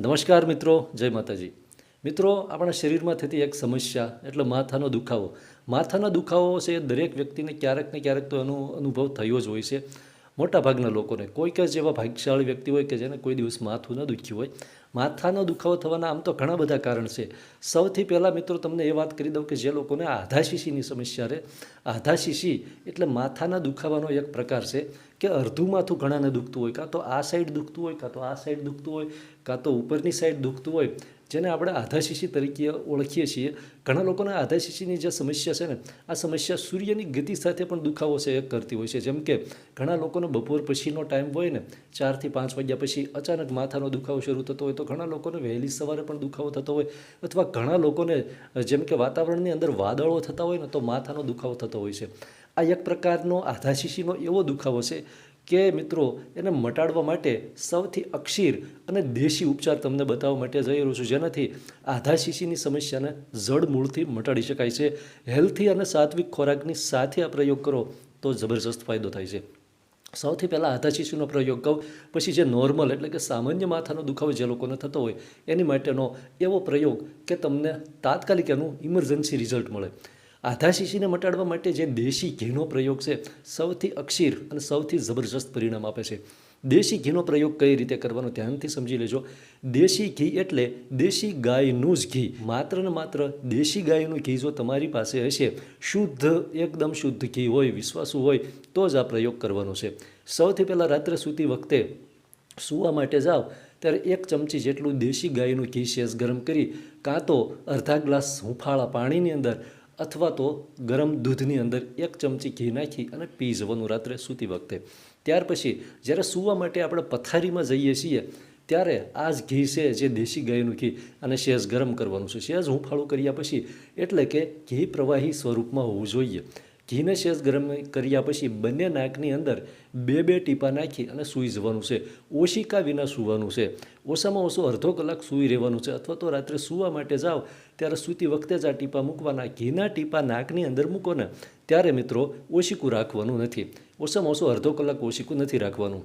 નમસ્કાર મિત્રો, જય માતાજી. મિત્રો, આપણા શરીરમાં થતી એક સમસ્યા, એટલે માથાનો દુખાવો. માથાનો દુખાવો છે એ દરેક વ્યક્તિને ક્યારેક ને ક્યારેક તો એનો અનુભવ થયો જ હોય છે. મોટાભાગના લોકોને, કોઈક જ એવા ભાગ્યશાળી વ્યક્તિ હોય કે જેને કોઈ દિવસ માથું ન દુખ્યું હોય. માથાનો દુખાવો થવાના આમ તો ઘણા બધા કારણ છે. સૌથી પહેલાં મિત્રો, તમને એ વાત કરી દઉં કે જે લોકોને આધાશીશીની સમસ્યા રહે. આધાશીશી એટલે માથાના દુખાવાનો એક પ્રકાર છે. કે અડધું માથું ઘણાને દુખતું હોય, કાં તો આ સાઈડ દુખતું હોય, કાં તો આ સાઈડ દુખતું હોય, કાં તો ઉપરની સાઈડ દુખતું હોય જેને આપણે આધાશીશી તરીકે ઓળખીએ છીએ. ઘણા લોકોને આધાશીશીની જે સમસ્યા છે ને, આ સમસ્યા સૂર્યની ગતિ સાથે પણ દુખાવો છે એક કરતી હોય છે. જેમ કે ઘણા લોકોને બપોર પછીનો ટાઈમ હોય ને, ચારથી પાંચ વાગ્યા પછી અચાનક માથાનો દુખાવો શરૂ થતો હોય તો ઘણા લોકોને વહેલી સવારે પણ દુખાવો થતો હોય. અથવા ઘણા લોકોને, જેમ કે વાતાવરણની અંદર વાદળો થતા હોય ને, તો માથાનો દુખાવો થતો હોય છે. આ એક પ્રકારનો આધાશીશીનો એવો દુખાવો છે કે મિત્રો, એને મટાડવા માટે સૌથી અક્ષીર અને દેશી ઉપચાર તમને બતાવવા માટે જઈ રહ્યો છું. જેનાથી આધાશીશીની સમસ્યાને જડ મૂળથી મટાડી શકાય છે. હેલ્થી અને સાત્વિક ખોરાકની સાથે આ પ્રયોગ કરો તો જબરજસ્ત ફાયદો થાય છે. સૌથી પહેલાં આધા શીશીનો પ્રયોગ કહું પછી જે નોર્મલ એટલે કે સામાન્ય માથાનો દુખાવો જે લોકોને થતો હોય, એની માટેનો એવો પ્રયોગ કે તમને તાત્કાલિક એનું ઇમરજન્સી રિઝલ્ટ મળે. આધાશીશીને મટાડવા માટે જે દેશી ઘીનો પ્રયોગ છે, સૌથી અક્ષીર અને સૌથી જબરજસ્ત પરિણામ આપે છે. દેશી ઘીનો પ્રયોગ કઈ રીતે કરવાનો ધ્યાનથી સમજી લેજો. દેશી ઘી એટલે દેશી ગાયનું જ ઘી. માત્ર ને માત્ર દેશી ગાયનું ઘી જો તમારી પાસે હશે, શુદ્ધ, એકદમ શુદ્ધ ઘી હોય, વિશ્વાસુ હોય, તો જ આ પ્રયોગ કરવાનો છે. સૌથી પહેલાં રાત્રે સૂતી વખતે સૂવા માટે જાઓ, ત્યારે એક ચમચી જેટલું દેશી ગાયનું ઘી શેષ ગરમ કરી, કાં તો અડધા ગ્લાસ હુંફાળા પાણીની અંદર અથવા તો ગરમ દૂધની અંદર એક ચમચી ઘી નાખી અને પી જવાનું રાત્રે સૂતી વખતે. ત્યાર પછી જ્યારે સૂવા માટે આપણે પથારીમાં જઈએ છીએ, ત્યારે આ જ ઘી છે જે દેશી ગાયનું ઘી અને શેઝ ગરમ કરવાનું છે. શેઝ હુંફાળું કર્યા પછી એટલે કે ઘી પ્રવાહી સ્વરૂપમાં હોવું જોઈએ. ઘીને શેષ ગરમ કર્યા પછી બંને નાકની અંદર બે બે ટીપા નાખી અને સૂઈ જવાનું છે. ઓશિકા વિના સૂવાનું છે. ઓછામાં ઓછો અડધો કલાક સૂઈ રહેવાનું છે અથવા તો રાત્રે સૂવા માટે જાઓ ત્યારે સૂતી વખતે જ આ ટીપા મૂકવાના. ઘીના ટીપા નાકની અંદર મૂકો ને ત્યારે મિત્રો ઓશિકું રાખવાનું નથી. ઓછામાં ઓછો અડધો કલાક ઓશિકું નથી રાખવાનું.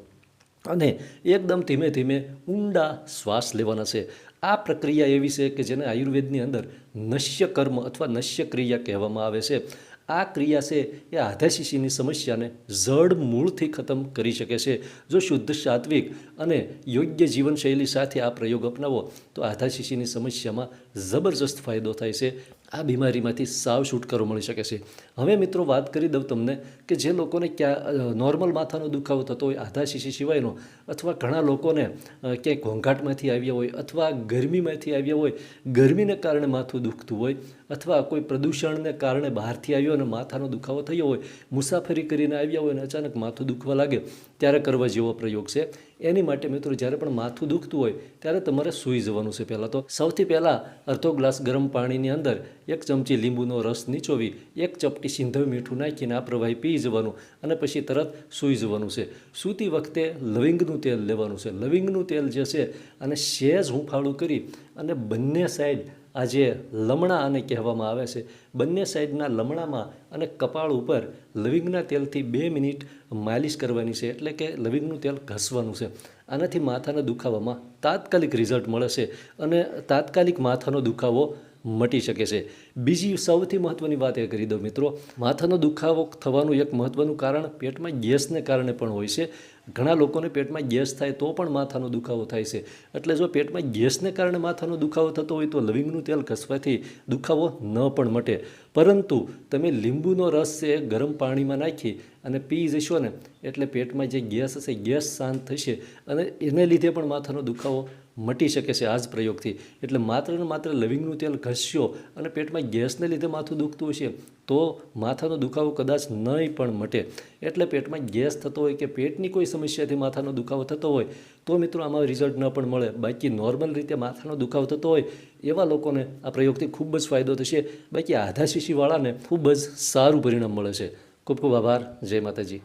અને એકદમ ધીમે ધીમે ઊંડા શ્વાસ લેવાના છે. આ પ્રક્રિયા એવી છે કે જેને આયુર્વેદની અંદર નશ્ય કર્મ અથવા નશ્ય ક્રિયા કહેવામાં આવે છે. આ ક્રિયા છે એ આધાશીશીની સમસ્યાને જડ મૂળથી ખતમ કરી શકે છે. જો શુદ્ધ સાત્વિક અને યોગ્ય જીવનશૈલી સાથે આ પ્રયોગ અપનાવો, તો આધાશીશીની સમસ્યામાં જબરજસ્ત ફાયદો થાય છે. આ બીમારીમાંથી સાવ છુટકારો મળી શકે છે. હવે મિત્રો વાત કરી દઉં તમને કે જે લોકોને ક્યાં નોર્મલ માથાનો દુખાવો થતો હોય આધાશીશી સિવાયનો, અથવા ઘણા લોકોને ક્યાંય ઘોંઘાટમાંથી આવ્યા હોય, અથવા ગરમીમાંથી આવ્યા હોય, ગરમીને કારણે માથું દુખતું હોય, અથવા કોઈ પ્રદૂષણને કારણે બહારથી આવ્યો અને માથાનો દુખાવો થયો હોય, મુસાફરી કરીને આવ્યા હોય અને અચાનક માથું દુખવા લાગે ત્યારે કરવા જેવો પ્રયોગ છે. એની માટે મિત્રો જ્યારે પણ માથું દુખતું હોય, ત્યારે તમારે સૂઈ જવાનું છે પહેલાં તો. સૌથી પહેલાં અડધો ગ્લાસ ગરમ પાણીની અંદર એક ચમચી લીંબુનો રસ નીચોવી, એક ચપટી સિંધવ મીઠું નાખીને આ પ્રવાહી પી જવાનું અને પછી તરત સૂઈ જવાનું છે. સૂતી વખતે લવિંગનું તેલ લેવાનું છે. લવિંગનું તેલ જે છે અને સહેજ હુંફાળું કરી અને બંને સાઈડ આ જે લમણા આને કહેવામાં આવે છે, બંને સાઈડના લમણામાં અને કપાળ ઉપર લવિંગના તેલથી બે મિનિટ માલિશ કરવાની છે, એટલે કે લવિંગનું તેલ ઘસવાનું છે. આનાથી માથાના દુખાવામાં તાત્કાલિક રિઝલ્ટ મળે છે અને તાત્કાલિક માથાનો દુખાવો મટી શકે છે. બીજી સૌથી મહત્ત્વની વાત એ કરી દઉં મિત્રો, માથાનો દુખાવો થવાનું એક મહત્ત્વનું કારણ પેટમાં ગેસને કારણે પણ હોય છે ઘણા લોકોને પેટમાં ગેસ થાય તો પણ માથાનો દુખાવો થાય છે. એટલે જો પેટમાં ગેસને કારણે માથાનો દુખાવો થતો હોય તો લવિંગનું તેલ ઘસવાથી દુખાવો ન પણ મટે. પરંતુ તમે લીંબુનો રસ છે ગરમ પાણીમાં નાખી અને પી જશો ને, એટલે પેટમાં જે ગેસ હશે ગેસ શાંત થશે અને એને લીધે પણ માથાનો દુખાવો મટી શકે છે આ જ પ્રયોગથી. એટલે માત્ર ને માત્ર લવિંગનું તેલ ઘસ્યો અને પેટમાં ગેસને લીધે માથું દુખતું હશે તો માથાનો દુખાવો કદાચ નહીં પણ મટે. એટલે પેટમાં ગેસ થતો હોય કે પેટની કોઈ સમસ્યાથી માથાનો દુખાવો થતો હોય, તો મિત્રો આમાં રિઝલ્ટ ન પણ મળે. બાકી નોર્મલ રીતે માથાનો દુખાવો થતો હોય, એવા લોકોને આ પ્રયોગથી ખૂબ જ ફાયદો થશે. બાકી આધા શીશીવાળાને ખૂબ જ સારું પરિણામ મળે છે. ખૂબ ખૂબ આભાર. જય માતાજી.